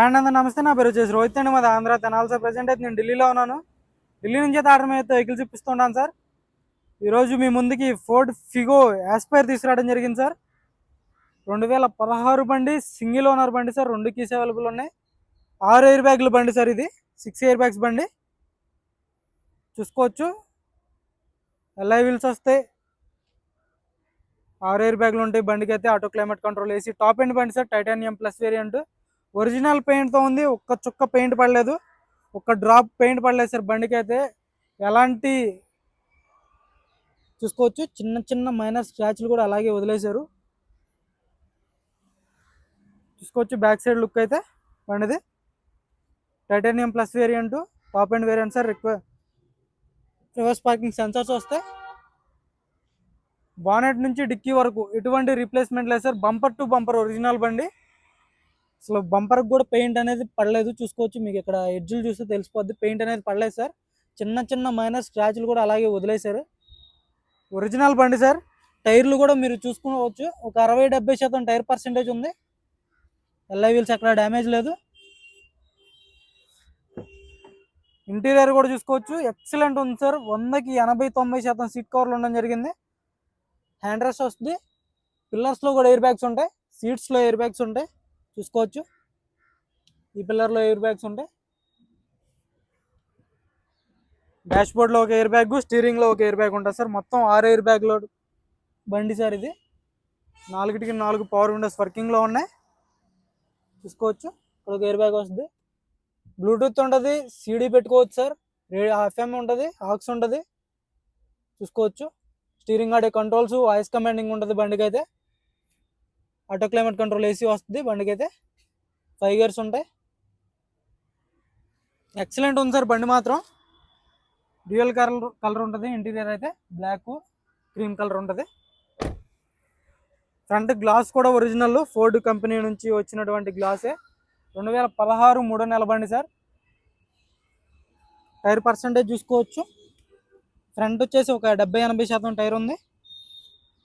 And అందరూ నమస్తే నా పేరు వచ్చేసి రోహిత్ అండి మాది ఆంధ్ర తెనాలి సార్ ప్రజెంట్ అయితే నేను ఢిల్లీలో ఉన్నాను. ఢిల్లీ నుంచి అయితే ఆర్డర్ మీద వెహికల్స్ చూపిస్తున్నాను సార్. ఈరోజు మీ ముందుకి ఫోర్డ్ ఫిగో యాస్పైర్ తీసుకురావడం జరిగింది సార్. రెండు వేల పదహారు బండి సింగిల్ ఓనర్ బండి సార్ రెండు కీస్ అవైలబుల్ ఉన్నాయి. ఆరు ఎయిర్ బ్యాగులు బండి సార్ ఇది సిక్స్ ఎయిర్ బ్యాగ్స్ బండి. చూసుకోవచ్చు. ఎల్ఐ వీల్స్ వస్తాయి. ఆరు ఎయిర్ బ్యాగులు ఉంటాయి. బండికి అయితే ఆటో క్లైమేట్ కంట్రోల్ వేసి టాప్ ఎండ్ బండి sir titanium plus variant. Original పెయింట్తో ఉంది. ఒక్క చుక్క పెయింట్ పడలేదు. ఒక్క డ్రాప్ పెయింట్ పడలేదు సార్ బండికి అయితే ఎలాంటి చూసుకోవచ్చు. చిన్న చిన్న మైనర్ స్క్రాచ్లు కూడా అలాగే వదిలేశారు చూసుకోవచ్చు బ్యాక్ సైడ్ లుక్ అయితే బండిది. Titanium plus variant top and variant sir రిక్వ reverse parking sensors వస్తాయి బానెట్ నుంచి డిక్కీ వరకు ఎటువంటి రీప్లేస్మెంట్ లేదు sir. Bumper to bumper original బండి. అసలు బంపర్కి కూడా పెయింట్ అనేది పడలేదు. చూసుకోవచ్చు మీకు ఇక్కడ ఎడ్జులు చూస్తే తెలిసిపోద్ది. పెయింట్ అనేది పడలేదు సార్. చిన్న చిన్న మైనర్ స్క్రాచ్లు కూడా అలాగే వదిలేశారు. ఒరిజినల్ బండి సార్. టైర్లు కూడా మీరు చూసుకోవచ్చు. ఒక అరవై డెబ్బై శాతం టైర్ పర్సెంటేజ్ ఉంది. ఎల్ఐ వీల్స్ ఎక్కడ డ్యామేజ్ లేదు. ఇంటీరియర్ కూడా చూసుకోవచ్చు. ఎక్సలెంట్ ఉంది సార్. వందకి ఎనభై తొంభై శాతం సీట్ కవర్లు ఉండడం జరిగింది. హ్యాండ్ రెస్ట్ వస్తుంది. పిల్లర్స్లో కూడా ఎయిర్ బ్యాగ్స్ ఉంటాయి. సీట్స్లో ఎయిర్ బ్యాగ్స్ ఉంటాయి. చూసుకోవచ్చు. ఈ పిల్లర్లో ఎయిర్ బ్యాగ్స్ ఉంటాయి డాష్ బోర్డ్లో ఒక ఎయిర్ బ్యాగ్ స్టీరింగ్లో ఒక ఎయిర్ బ్యాగ్ ఉంటుంది సార్. మొత్తం ఆరు ఎయిర్ బ్యాగ్లో బండి సార్ ఇది. నాలుగిటికి నాలుగు పవర్ విండోస్ వర్కింగ్లో ఉన్నాయి. చూసుకోవచ్చు. ఇక్కడ ఒక ఎయిర్ బ్యాగ్ వస్తుంది. బ్లూటూత్ ఉంటుంది. సీడీ పెట్టుకోవచ్చు సార్. ఎఫ్ఎం ఉంటుంది. ఆక్స్ ఉంటుంది. చూసుకోవచ్చు. స్టీరింగ్ ఆడే కంట్రోల్స్ వాయిస్ కమాండింగ్ ఉంటుంది బండికి అయితే ఆటో క్లైమేట్ కంట్రోల్ ఏసీ వస్తుంది. బండికి అయితే ఫైవ్ ఇయర్స్ ఉంటాయి. ఎక్సలెంట్ ఉంది సార్ బండి మాత్రం. డ్యూయల్ కలర్ కలర్ ఉంటుంది. ఇంటీరియర్ అయితే బ్లాక్ క్రీమ్ కలర్ ఉంటుంది. ఫ్రంట్ గ్లాస్ కూడా ఒరిజినల్. ఫోర్డ్ కంపెనీ నుంచి వచ్చినటువంటి గ్లాసే. రెండు వేల పదహారు మూడో నెల బండి సార్. టైర్ పర్సంటేజ్ చూసుకోవచ్చు. ఫ్రంట్ వచ్చేసి ఒక డెబ్బై ఎనభై శాతం టైర్ ఉంది.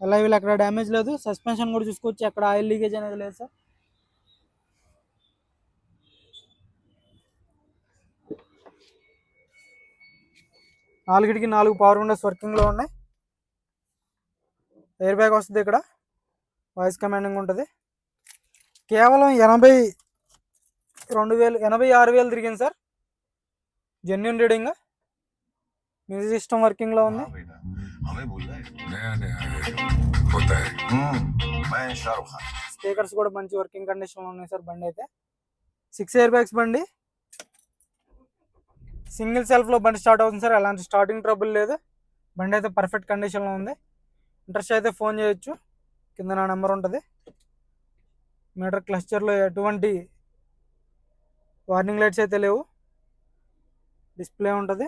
అలా వీళ్ళు అక్కడ డ్యామేజ్ లేదు. సస్పెన్షన్ కూడా చూసుకోవచ్చు. అక్కడ ఆయిల్ లీకేజ్ అనేది లేదు సార్. నాలుగిటికి నాలుగు పవర్ విండోస్ వర్కింగ్లో ఉన్నాయి. ఎయిర్ బ్యాగ్ వస్తుంది ఇక్కడ. వాయిస్ కమాండింగ్ ఉంటుంది. కేవలం ఎనభై రెండు వేలు ఎనభై ఆరు వేలు తిరిగింది sir. Genuine reading music system వర్కింగ్లో ఉంది. పోతాయి. స్పీకర్స్ కూడా మంచి వర్కింగ్ కండిషన్లో ఉన్నాయి సార్ బండి అయితే. సిక్స్ ఇయర్ బ్యాగ్స్ బండి. సింగిల్ సెల్ఫ్లో బండి స్టార్ట్ అవుతుంది సార్. అలాంటి స్టార్టింగ్ ట్రబుల్ లేదు. బండి అయితే పర్ఫెక్ట్ కండిషన్లో ఉంది. ఇంట్రెస్ట్ అయితే ఫోన్ చేయొచ్చు. కింద నా నెంబర్ ఉంటుంది. మీటర్ క్లస్టర్లో ఎటువంటి వార్నింగ్ లైట్స్ అయితే లేవు. డిస్ప్లే ఉంటుంది.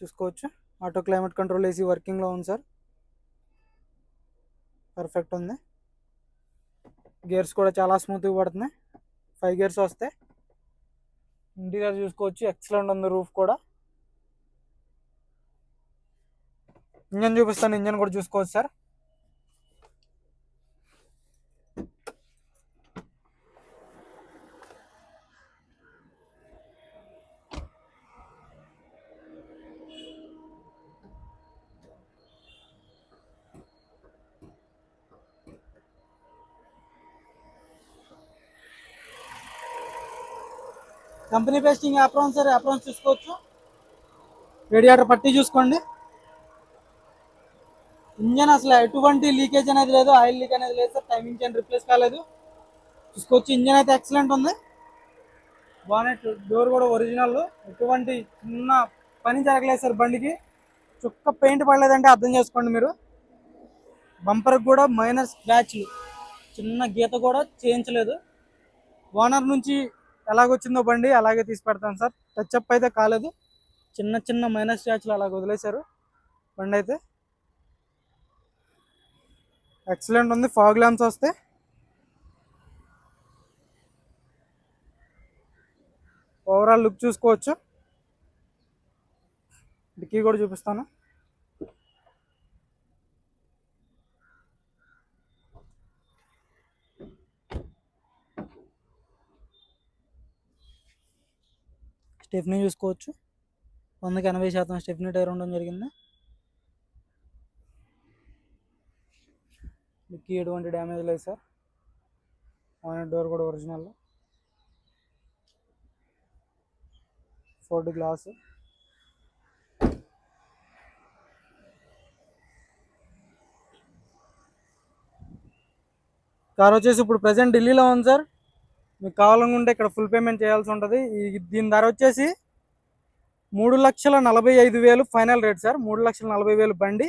చూసుకోవచ్చు. ఆటో క్లైమేట్ కంట్రోల్ ఏసీ వర్కింగ్లో ఉంది సార్. పర్ఫెక్ట్ ఉంది. గేర్స్ కూడా చాలా స్మూత్గా పడుతున్నాయి. ఫైవ్ గేర్స్ వస్తాయి ఇంటీరియర్ చూసుకోవచ్చు. ఎక్సలెంట్ ఉంది రూఫ్ కూడా. ఇంజన్ చూపిస్తాను. ఇంజన్ కూడా చూసుకోవచ్చు sir. Company pasting aprons sir aprons చూసుకోవచ్చు. రేడియేటర్ పట్టి చూసుకోండి. ఇంజన్ అసలు ఎటువంటి లీకేజ్ అనేది లేదు ఆయిల్ లీక్ అనేది లేదు సార్ టైం ఇంజన్ రిప్లేస్ కాలేదు. చూసుకోవచ్చు ఇంజన్ అయితే ఎక్సలెంట్ ఉంది. బానెట్ డోర్ కూడా ఒరిజినల్ ఎటువంటి చిన్న పని జరగలేదు సార్ బండికి. చుక్క పెయింట్ పడలేదంటే అర్థం చేసుకోండి మీరు. బంపర్కి కూడా మైనర్ స్క్రాచ్లు. చిన్న గీత కూడా చేయించలేదు. ఓనర్ నుంచి ఎలాగొచ్చిందో బండి అలాగే తీసి పెడతాను సార్. టచ్అప్ అయితే కాలేదు. చిన్న చిన్న మైనస్ స్క్రాచ్లు అలాగ వదిలేశారు. బండి అయితే ఎక్సలెంట్ ఉంది. ఫాగ్ ల్యాంప్స్ వస్తే. ఓవరాల్ లుక్ చూసుకోవచ్చు. డిక్కీ కూడా చూపిస్తాను. స్టెఫ్నీ చూసుకోవచ్చు. వందకి ఎనభై శాతం స్టెఫ్నీ టైర్ ఉండడం జరిగింది. డిక్కీ ఎటువంటి డ్యామేజ్ లేదు సార్. ఆన్ డోర్ కూడా ఒరిజినల్ ఫోర్డ్ గ్లాస్ కార్ వచ్చేసి ఇప్పుడు ప్రజెంట్ ఢిల్లీలో ఉంది సార్. మీకు కావాలనుకుంటే ఇక్కడ ఫుల్ పేమెంట్ చేయాల్సి ఉంటుంది. దీని ధర వచ్చేసి మూడు లక్షల నలభై ఐదు వేలు ఫైనల్ రేట్ సార్. మూడు లక్షల నలభై వేలు బండి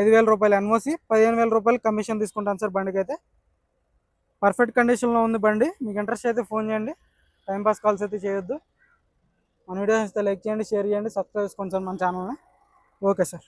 ఐదు వేల రూపాయలు ఎన్ఓసి పదిహేను వేల రూపాయలు కమిషన్ తీసుకుంటాను సార్ బండికి అయితే పర్ఫెక్ట్ కండిషన్లో ఉంది బండి. మీకు ఇంట్రెస్ట్ అయితే ఫోన్ చేయండి. టైంపాస్ కాల్స్ అయితే చేయొద్దు. మన వీడియోస్ అయితే లైక్ చేయండి షేర్ చేయండి సబ్స్క్రైబ్ చేసుకోండి సార్ మన ఛానల్ని ఓకే సార్.